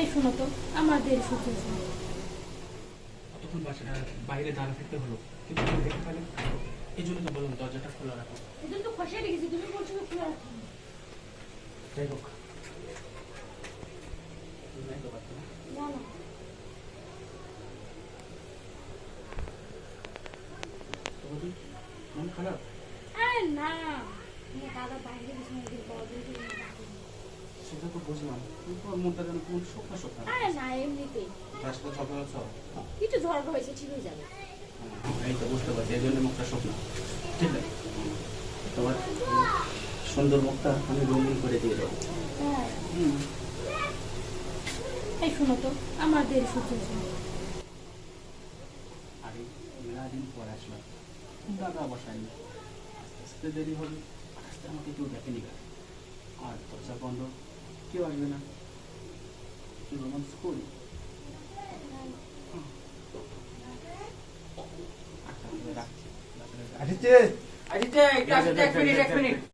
এই শোনো তো আমার দেরি সহ্য হচ্ছে না। তখন বাসা বাইরে দাঁড়া থাকতে হলো কিন্তু দেখতে পেলে এই জন্য তো বললাম দরজাটা খোলা রাখো। এজন্য তো খসে রেখেছি তুমি বলছো খোলা রাখো। যাই হোক। না। না। মন খারাপ? আরে না দাদা বাইরে গেছে মুরগির দিন সেটা তো বুঝলাম। কিন্তু ওর মনটা যেন কোন শোকা শোকা আরে না এমনিতেই। তার সাথে ঝগড়া হচ্ছে কিছু ঝড় হয়েছে ঠিক হয়ে যাবে এই তো বুঝতে পারছি এই জন্য মুখটা শুকনো। ঠিক আছে। তোমার সুন্দর মুখটা আমি রঙিন করে দিয়ে দেবো। হ্যাঁ। এই শোনো তো আমার দেরি সহ্য। আরে মেলা দিন পর আসলাম। দাদা বসায়নি। আস্তে আস্তে দেরি হবে আস্তে আমাকে কেউ দেখেনি। আর দরজা বন্ধ। কেউ আসবে না। কি রোমান্স করি আচ্ছা রাখছি। আদিত্য! আদিত্য এক মিনিট এক মিনিট।